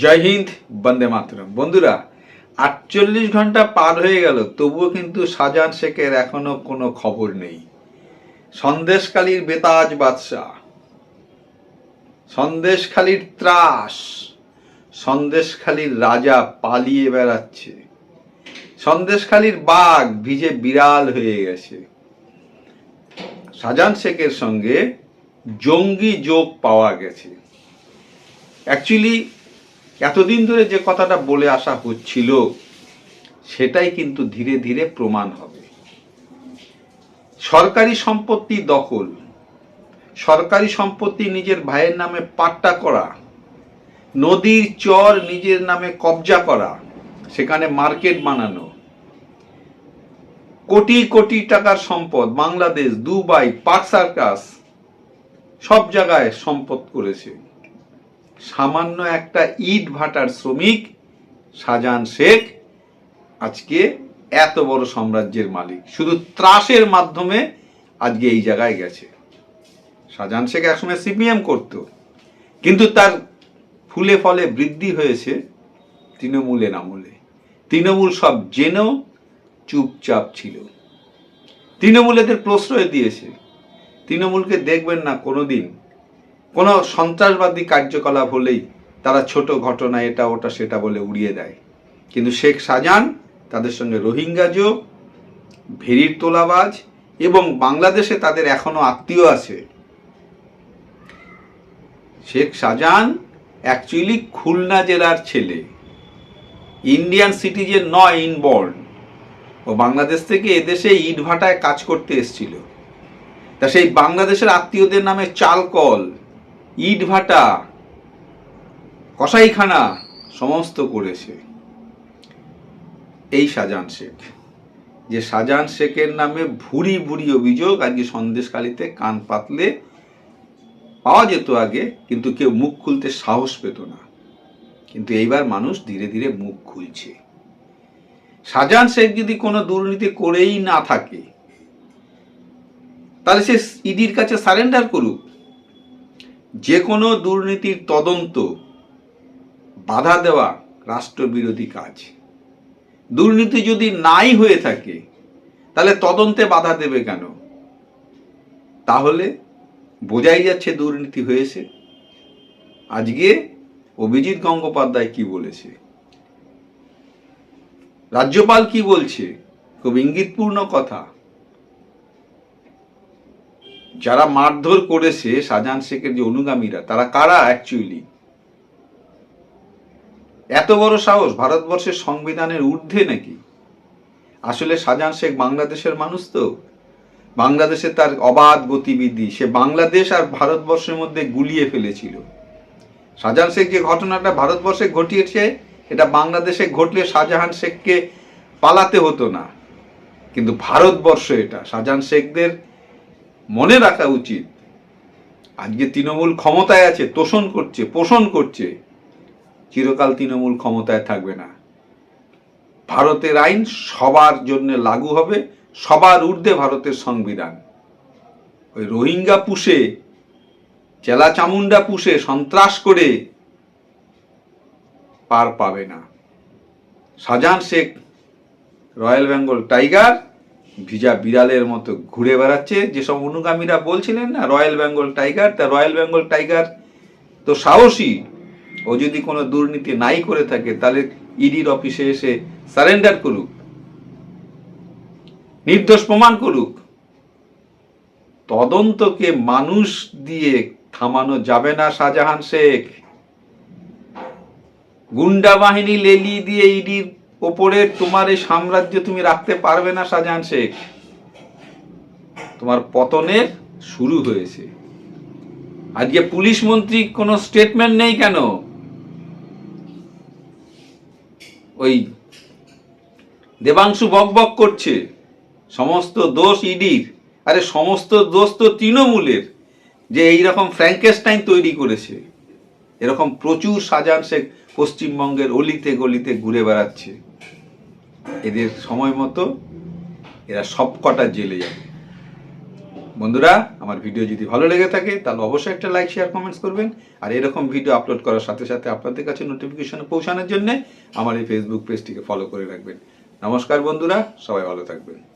জয় হিন্দ, বন্দে মাতরম। বন্ধুরা, আটচল্লিশ ঘণ্টা পার হয়ে গেল, তবুও কিন্তু শাহজাহান শেখের এখনও কোনো খবর নেই। সন্দেশখালীর বেতাজ বাদশাহ, সন্দেশখালীর ত্রাস, সন্দেশখালীর রাজা পালিয়ে বেড়াচ্ছে। সন্দেশখালীর বাঘ ভিজে বিড়াল হয়ে গেছে। শাহজাহান শেখের সঙ্গে জঙ্গি যোগ পাওয়া গেছে। অ্যাকচুয়ালি এতদিন ধরে যে কথাটা বলে আসা হচ্ছিল, সেটাই কিন্তু ধীরে ধীরে প্রমাণ হবে। সরকারি সম্পত্তি দখল, সরকারি সম্পত্তি নিজের ভাইয়ের নামে পাট্টা করা, নদীর চর নিজের নামে কবজা করা, সেখানে মার্কেট বানানো, কোটি কোটি টাকার সম্পদ বাংলাদেশ, দুবাই পার্ক সার্কাস সব জায়গায় সম্পদ করেছে। সামান্য একটা ইট ভাটার শ্রমিক শাহজাহান শেখ আজকে এত বড় সাম্রাজ্যের মালিক। শুধু ত্রাসের মাধ্যমে আজকে এই জায়গায় গেছে। শাহজাহান শেখ একসময় সিপিএম করত, কিন্তু তার ফুলে ফলে বৃদ্ধি হয়েছে তৃণমূলের আমলে তৃণমূল সব জেনেও চুপচাপ ছিল। তৃণমূল এদের প্রশ্রয় দিয়েছে। তৃণমূলকে দেখবেন না কোনোদিন কোনো সন্ত্রাসবাদী কার্যকলাপ হলেই তারা ছোট ঘটনা এটা, ওটা, সেটা বলে উড়িয়ে দেয়। কিন্তু শেখ শাহজাহান, তাদের সঙ্গে রোহিঙ্গা যোগ ভেরির তোলাবাজ এবং বাংলাদেশে তাদের এখনও আত্মীয় আছে। শেখ শাহজাহান অ্যাকচুয়ালি খুলনা জেলার ছেলে। ইন্ডিয়ান সিটিজেন নয় ইনবর্ন ও বাংলাদেশ থেকে এদেশে ইটভাটায় কাজ করতে এসেছিল। তা সেই বাংলাদেশের আত্মীয়দের নামে চালকল ইটভাটা কসাইখানা, সমস্ত করেছে। এই শাহজাহান শেখ। যে শাহজাহান শেখের নামে ভুরি ভুরি অভিযোগ আজকে সন্দেশকালীতে কান পাতলে পাওয়া যেত আগে, কিন্তু কেউ মুখ খুলতে সাহস পেত না। কিন্তু এইবার মানুষ ধীরে ধীরে মুখ খুলছে। শাহজাহান শেখ যদি কোনো দুর্নীতি করেই না থাকে, তাহলে সে ইডির কাছে সারেন্ডার করুক। যে কোনো দুর্নীতির তদন্ত, বাধা দেওয়া রাষ্ট্রবিরোধী কাজ। দুর্নীতি যদি নাই হয়ে থাকে, তাহলে তদন্তে বাধা দেবে কেন? তাহলে বোঝাই যাচ্ছে দুর্নীতি হয়েছে। আজকে অভিজিৎ গঙ্গোপাধ্যায় কি বলেছে? রাজ্যপাল কি বলছে? খুব ইঙ্গিতপূর্ণ কথা। যারা মারধর করেছে শাহজাহান শেখের যে অনুগামীরা, তারা কারা অ্যাকচুয়ালি এত বড় সাহস ভারতবর্ষের সংবিধানের ঊর্ধ্বে নাকি? আসলে শাহজাহান শেখ বাংলাদেশের মানুষ তো। বাংলাদেশে তার অবাধ গতিবিধি, সে বাংলাদেশ আর ভারতবর্ষের মধ্যে গুলিয়ে ফেলেছিল। শাহজাহান শেখ যে ঘটনাটা ভারতবর্ষে ঘটিয়েছে, এটা বাংলাদেশে ঘটলে শাহজাহান শেখকে পালাতে হতো না। কিন্তু ভারতবর্ষ এটা। শাহজাহান শেখদের মনে রাখা উচিত। আজকে তৃণমূল ক্ষমতায় আছে, তোষণ করছে, পোষণ করছে। চিরকাল তৃণমূল ক্ষমতায় থাকবে না। ভারতের আইন সবার জন্য লাগু হবে, সবার ঊর্ধ্বে ভারতের সংবিধান। ওই রোহিঙ্গা পুষে চেলা চামুন্ডা পুষে, সন্ত্রাস করে পার পাবে না। শাহজাহান শেখ, রয়্যাল বেঙ্গল টাইগার ভিজা বিড়ালের মতো ঘুরে বেড়াচ্ছে। যেসব অনুগামীরা বলছিলেন না, রয়্যাল বেঙ্গল টাইগার, তা রয়্যাল বেঙ্গল টাইগার তো সাহসী। ও যদি কোনো দুর্নীতি নাই করে থাকে, তাহলে ইডির অফিসে এসে সারেন্ডার করুক। নির্দোষ প্রমাণ করুক। তদন্তকে মানুষ দিয়ে থামানো যাবে না শাহজাহান শেখ। গুন্ডা বাহিনী লেলি দিয়ে ইডির ওপরে তোমার এই সাম্রাজ্য তুমি রাখতে পারবে না, শাহজাহান শেখ। তোমার পতনের শুরু হয়েছে। আজকে পুলিশ মন্ত্রী কোনো স্টেটমেন্ট নেই কেন? ওই দেবাংশু বকবক করছে। সমস্ত দোষ ইডির। আরে সমস্ত দোষ তো তৃণমূলের, যে এইরকম ফ্র্যাঙ্কেস্টাইন তৈরি করেছে। এরকম প্রচুর শাহজাহান শেখ পশ্চিমবঙ্গের অলিতে গলিতে ঘুরে বেড়াচ্ছে। এদের সময় মতো এরা সব কটা জেলে যাবে। বন্ধুরা, আমার ভিডিও যদি ভালো লেগে থাকে, তাহলে অবশ্যই একটা লাইক শেয়ার কমেন্টস করবেন। আর এরকম ভিডিও আপলোড করার সাথে সাথে আপনাদের কাছে নোটিফিকেশন পৌঁছানোর জন্য আমার এই ফেসবুক পেজটিকে ফলো করে রাখবেন। নমস্কার বন্ধুরা, সবাই ভালো থাকবেন।